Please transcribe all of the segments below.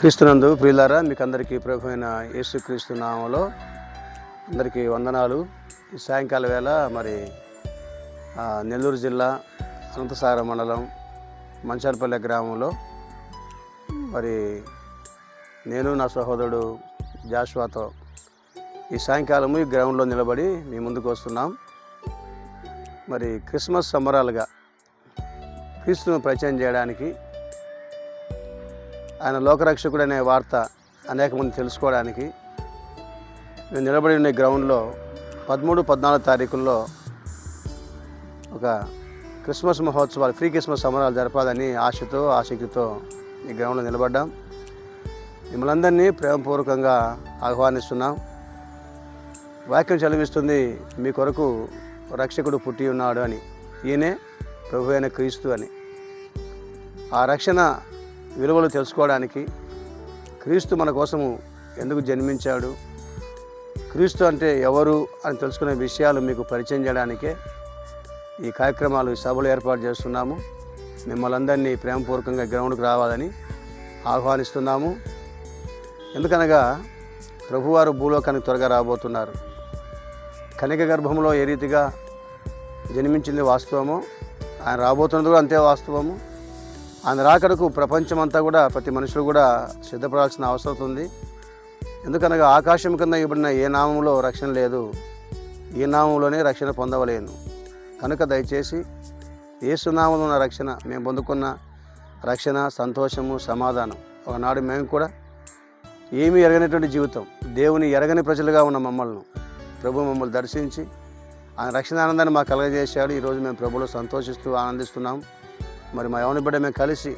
క్రీస్తునందు ప్రియులారా మీకు అందరికీ ప్రభు అయిన యేసుక్రీస్తు నామంలో అందరికీ వందనాలు. ఈ సాయంకాల వేళ మరి నెల్లూరు జిల్లా అనంతసాగర మండలం మంచాలపల్లె గ్రామంలో మరి నేను నా సహోదరుడు జాషువాతో ఈ సాయంకాలము ఈ గ్రౌండ్లో నిలబడి మీ ముందుకు వస్తున్నాం. మరి క్రిస్మస్ సంబరాలుగా క్రీస్తును పరిచయం చేయడానికి ఆయన లోకరక్షకుడు అనే వార్త అనేక మంది తెలుసుకోవడానికి నేను నిలబడి ఉన్న గ్రౌండ్లో పదమూడు పద్నాలుగు తారీఖుల్లో ఒక క్రిస్మస్ మహోత్సవాలు ఫ్రీ క్రిస్మస్ సంబరాలు జరపాలని ఆశతో ఆసక్తితో ఈ గ్రౌండ్లో నిలబడ్డాం. మిమ్మల్ని అందరినీ ప్రేమపూర్వకంగా ఆహ్వానిస్తున్నాం. వాక్యం చదివిస్తుంది మీ కొరకు రక్షకుడు పుట్టి ఉన్నాడు అని. ఈయనే ప్రభు అయిన క్రీస్తు అని. ఆ రక్షణ విలువలు తెలుసుకోవడానికి క్రీస్తు మన కోసము ఎందుకు జన్మించాడు? క్రీస్తు అంటే ఎవరు అని తెలుసుకునే విషయాలు మీకు పరిచయం చేయడానికే ఈ కార్యక్రమాలు ఈ సభలు ఏర్పాటు చేస్తున్నాము. మిమ్మల్ని అందరినీ ప్రేమపూర్వకంగా గ్రౌండ్కి రావాలని ఆహ్వానిస్తున్నాము. ఎందుకనగా ప్రభువారు భూలోకానికి త్వరగా రాబోతున్నారు. కనిక గర్భంలో ఏ రీతిగా జన్మించింది వాస్తవమో ఆయన రాబోతున్నది కూడా అంతే వాస్తవము. ఆయన రాకడకు ప్రపంచమంతా కూడా ప్రతి మనుషులు కూడా సిద్ధపడాల్సిన అవసరం ఉంది. ఎందుకనగా ఆకాశం కింద ఇవ్వబడిన ఏ నామంలో రక్షణ లేదు ఈ నామంలోనే రక్షణ పొందవలేను. కనుక దయచేసి ఏసునామంలో ఉన్న రక్షణ మేము పొందుకున్న రక్షణ సంతోషము సమాధానం. ఒకనాడు మేము కూడా ఏమీ ఎరగనటువంటి జీవితం దేవుని ఎరగని ప్రజలుగా ఉన్న మమ్మల్ని ప్రభు మమ్మల్ని దర్శించి ఆయన రక్షణ ఆనందాన్ని మాకు కలగజేశాడు. ఈరోజు మేము ప్రభులో సంతోషిస్తూ ఆనందిస్తున్నాం. మరి మా యవన బిడ్డ మేము కలిసి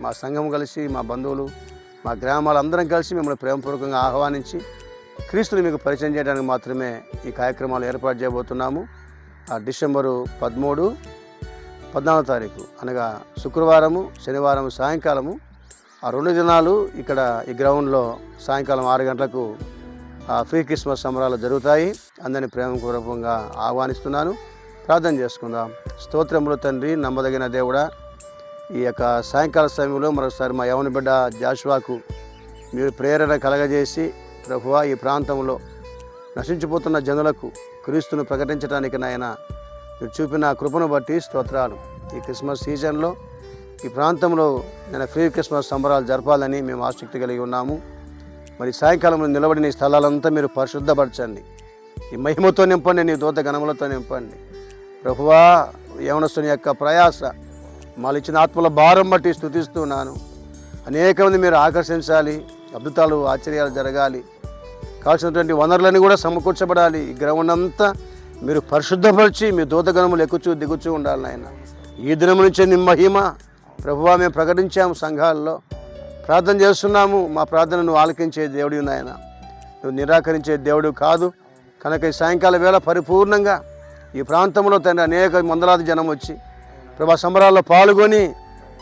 మా సంఘం కలిసి మా బంధువులు మా గ్రామాలు అందరం కలిసి మిమ్మల్ని ప్రేమపూర్వకంగా ఆహ్వానించి క్రీస్తుని మీకు పరిచయం చేయడానికి మాత్రమే ఈ కార్యక్రమాలు ఏర్పాటు చేయబోతున్నాము. ఆ డిసెంబరు పదమూడు పద్నాలుగో తారీఖు అనగా శుక్రవారము శనివారం సాయంకాలము. ఆ రెండు దినాలు ఇక్కడ ఈ గ్రౌండ్లో సాయంకాలం ఆరు గంటలకు ఆ ఫ్రీ క్రిస్మస్ సంబరాలు జరుగుతాయి. అందరినీ ప్రేమపూర్వకంగా ఆహ్వానిస్తున్నాను. ప్రార్థన చేసుకుందాం. స్తోత్రములు తండ్రి నమ్మదగిన దేవుడా ఈ యొక్క సాయంకాల సమయంలో మరొకసారి మా యవన బిడ్డ జాషువాకు మీరు ప్రేరణ కలగజేసి ప్రభువా ఈ ప్రాంతంలో నశించిపోతున్న జనులకు క్రీస్తును ప్రకటించడానికి నాయన మీరు చూపిన కృపను బట్టి స్తోత్రాలు. ఈ క్రిస్మస్ సీజన్లో ఈ ప్రాంతంలో నేను ఫ్రీ క్రిస్మస్ సంబరాలు జరపాలని మేము ఆసక్తి కలిగి ఉన్నాము. మరి సాయంకాలంలో నిలబడిన ఈ స్థలాలంతా మీరు పరిశుద్ధపరచండి. ఈ మహిమతో నింపండి నీ దూత గణములతో నింపండి. ప్రభువా యవనస్తుని యొక్క ప్రయాస మాలు ఇచ్చిన ఆత్మల భారం బట్టి స్థుతిస్తున్నాను అనేక మంది మీరు ఆకర్షించాలి అద్భుతాలు ఆశ్చర్యాలు జరగాలి. కావాల్సినటువంటి వనరులన్నీ కూడా సమకూర్చబడాలి. ఈ గ్రౌండ్ అంతా మీరు పరిశుద్ధపరిచి మీ దూతగణములు ఎక్కుచూ దిగుచూ ఉండాలి నాయన. ఈ దినం నుంచే నీ మహిమ ప్రభువా మేము ప్రకటించాము సంఘాల్లో. ప్రార్థన చేస్తున్నాము మా ప్రార్థన నువ్వు ఆలకించే దేవుడివి నాయన. నువ్వు నిరాకరించే దేవుడు కాదు. కనుక ఈ సాయంకాల వేళ పరిపూర్ణంగా ఈ ప్రాంతంలో తండ్రి అనేక వందలాది జనం వచ్చి ప్రభా సంబరాల్లో పాల్గొని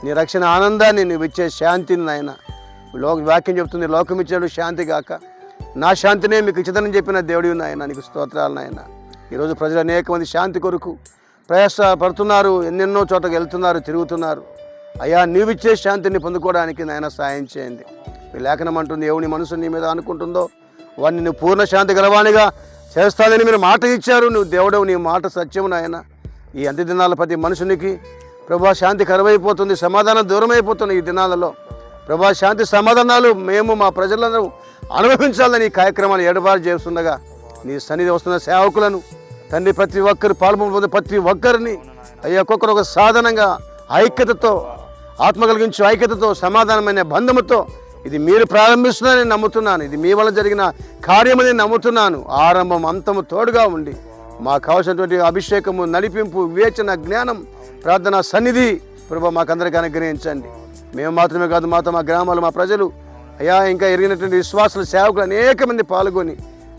నీ రక్షణ ఆనందాన్ని నువ్వు ఇచ్చే శాంతిని నాయన. లోక వాక్యం చెప్తుంది లోకం ఇచ్చాడు శాంతి కాక నా శాంతినే మీకు ఇచ్చదని చెప్పిన దేవుడి నాయన నీకు స్తోత్రాలు నాయన. ఈరోజు ప్రజలు అనేక మంది శాంతి కొరకు ప్రయాస పడుతున్నారు ఎన్నెన్నో చోటకు వెళ్తున్నారు తిరుగుతున్నారు. అయ్యా నీవిచ్చే శాంతిని పొందుకోవడానికి నాయన సాయం చేయండి. మీ లేఖనం అంటుంది ఎవని మనసు నీ మీద అనుకుంటుందో వాడిని నువ్వు పూర్ణ శాంతి గలవానిగా చేస్తానని మీరు మాట ఇచ్చారు. నువ్వు దేవుడవు నీ మాట సత్యము నాయన. ఈ అంత్య దినాల ప్రతి మనుషునికి ప్రభా శాంతి కరువైపోతుంది సమాధానం దూరం అయిపోతుంది ఈ దినాలలో. ప్రభా శాంతి సమాధానాలు మేము మా ప్రజలను అనుభవించాలని ఈ కార్యక్రమాలు ఏర్పాటు చేస్తుండగా నీ సన్నిధి వస్తున్న సేవకులను తండ్రి ప్రతి ఒక్కరు పాల్పొందే ప్రతి ఒక్కరిని అయ్యా ఒక్కొక్కరు ఒక సాధనంగా ఐక్యతతో ఆత్మ కలిగించు ఐక్యతతో సమాధానమైన బంధముతో ఇది మీరు ప్రారంభిస్తున్నారని నమ్ముతున్నాను. ఇది మీ వల్ల జరిగిన కార్యమని నమ్ముతున్నాను. ఆరంభం అంతము తోడుగా ఉండి మాకు కావాల్సినటువంటి అభిషేకము నడిపింపు వివేచన జ్ఞానం ప్రార్థన సన్నిధి ప్రభు మాకందరికీ అనుగ్రహించండి. మేము మాత్రమే కాదు మాతో మా గ్రామాలు మా ప్రజలు అయ్యా ఇంకా ఎరిగినటువంటి విశ్వాసులు సేవకులు అనేక మంది పాల్గొని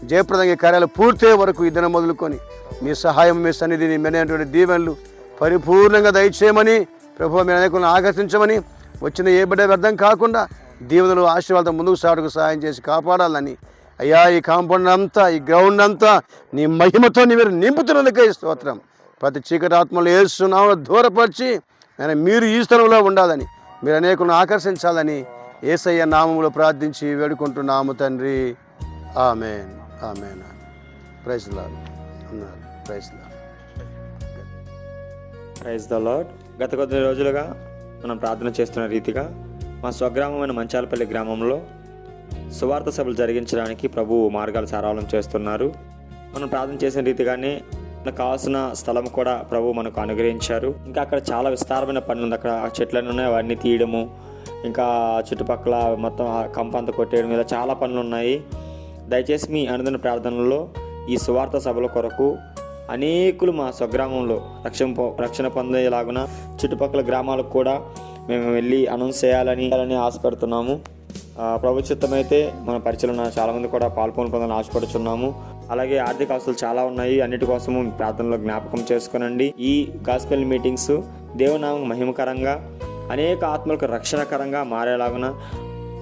జయప్రదంగా ఈ కార్యాలు పూర్తయ్యే వరకు ఈ దినం మొదలుకొని మీ సహాయం మీ సన్నిధిని మెనైనటువంటి దీవెనలు పరిపూర్ణంగా దయచేయమని ప్రభు మీరు అనేకులను ఆకర్షించమని వచ్చిన ఏ బిడ్డ వ్యర్థం కాకుండా దీవెనలు ఆశీర్వాదం ముందుకు సాగుకు సహాయం చేసి కాపాడాలని అయ్యా ఈ కాంపౌండ్ అంతా ఈ గ్రౌండ్ అంతా నీ మహిమతో నీ మీరు నింపుతున్నందుకే స్తోత్రం. ప్రతి చీకటి ఆత్మలు వేస్తున్నామో దూరపరిచి నేను మీరు ఈ స్థలంలో ఉండాలని మీరు అనేకులను ఆకర్షించాలని ఏసయ్య నామములు ప్రార్థించి వేడుకుంటున్నాము తండ్రి. ఆమెన్. ఆమెన్. ప్రైజ్ లాడ్ అన్నారు. Praise Lord praise the Lord గత కొద్ది రోజులుగా మనం ప్రార్థన చేస్తున్న రీతిగా మా స్వగ్రామమైన మంచాలపల్లి గ్రామంలో సువార్త సభలు జరిగించడానికి ప్రభు మార్గాలు సరళం చేస్తున్నారు. మనం ప్రార్థన చేసిన రీతిగానే మనకు కావాల్సిన స్థలం కూడా ప్రభు మనకు అనుగ్రహించారు. ఇంకా అక్కడ చాలా విస్తారమైన పనులు ఉంది. అక్కడ చెట్లన్నీ చెట్లను ఉన్నాయి అవన్నీ తీయడము ఇంకా చుట్టుపక్కల మొత్తం కంపంత కంప కొట్టేయడం ఇలా చాలా పనులు ఉన్నాయి. దయచేసి మీ అనుదిన ప్రార్థనలో ఈ సువార్త సభల కొరకు అనేకులు మా స్వగ్రామంలో రక్షణ రక్షణ పొందేలాగున చుట్టుపక్కల గ్రామాలకు కూడా మేము వెళ్ళి అనౌన్స్ చేయాలని ఆశపడుతున్నాము. ప్రభుత్వమైతే మన పరిచయం ఉన్న చాలామంది కూడా పాల్పొని పొందని ఆశపడుచున్నాము. అలాగే ఆర్థిక ఆస్తులు చాలా ఉన్నాయి. అన్నిటి కోసము ప్రార్థనలో జ్ఞాపకం చేసుకునండి. ఈ గాస్పెల్ మీటింగ్స్ దేవునామం మహిమకరంగా అనేక ఆత్మలకు రక్షణకరంగా మారేలాగున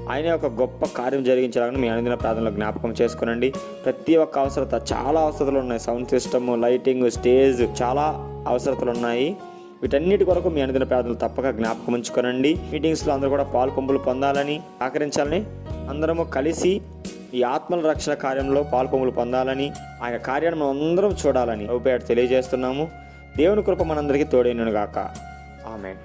ఆయన ఒక గొప్ప కార్యం జరిగించేలాగా మీ అనుదిన ప్రార్థనలో జ్ఞాపకం చేసుకునండి. ప్రతి ఒక్క అవసరత చాలా అవసరతలు ఉన్నాయి. సౌండ్ సిస్టమ్ లైటింగ్ స్టేజ్ చాలా అవసరతలు ఉన్నాయి. వీటన్నిటి కొరకు మీ అనుదిన ప్రార్థనలు తప్పక జ్ఞాపకం ఉంచుకోనండి. మీటింగ్స్లో అందరూ కూడా పాల్పంపులు పొందాలని ఆకరించాలని అందరము కలిసి ఈ ఆత్మల రక్షణ కార్యంలో పాలు పొందాలని ఆయన కార్యాన్ని మనం అందరం చూడాలని ఉపయోగ తెలియజేస్తున్నాము. దేవుని కృప మనందరికీ తోడైనను గాక. ఆమె